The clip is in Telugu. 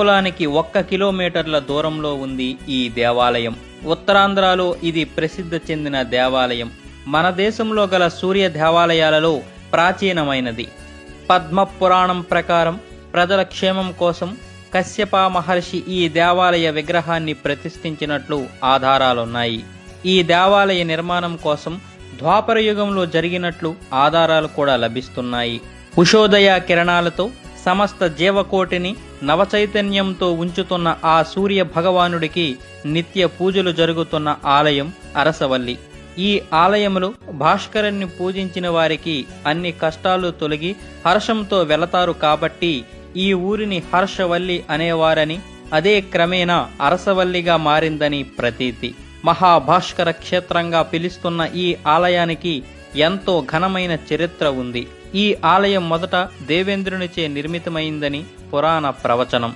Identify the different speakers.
Speaker 1: కులానికి ఒక్క కిలోమీటర్ల దూరంలో ఉంది ఈ దేవాలయం. ఉత్తరాంధ్రలో ఇది ప్రసిద్ధి చెందిన దేవాలయం. మన దేశంలో గల సూర్య దేవాలయాలలో ప్రాచీనమైనది. పద్మ పురాణం ప్రకారం ప్రజల క్షేమం కోసం కశ్యప మహర్షి ఈ దేవాలయ విగ్రహాన్ని ప్రతిష్ఠించినట్లు ఆధారాలున్నాయి. ఈ దేవాలయ నిర్మాణం కోసం ద్వాపర యుగంలో జరిగినట్లు ఆధారాలు కూడా లభిస్తున్నాయి. ఉషోదయ కిరణాలతో సమస్త జీవకోటిని నవచైతన్యంతో ఉంచుతున్న ఆ సూర్య భగవానుడికి నిత్య పూజలు జరుగుతున్న ఆలయం అరసవల్లి. ఈ ఆలయములు భాస్కరుణ్ణి పూజించిన వారికి అన్ని కష్టాలు తొలగి హర్షంతో వెళతారు కాబట్టి ఈ ఊరిని హర్షవల్లి అనేవారని అదే క్రమేణా అరసవల్లిగా మారిందని ప్రతీతి. మహాభాస్కర క్షేత్రంగా పిలుస్తున్న ఈ ఆలయానికి ఎంతో ఘనమైన చరిత్ర ఉంది. ఈ ఆలయం మొదట దేవేంద్రునిచే నిర్మితమైందని పురాణ ప్రవచనం.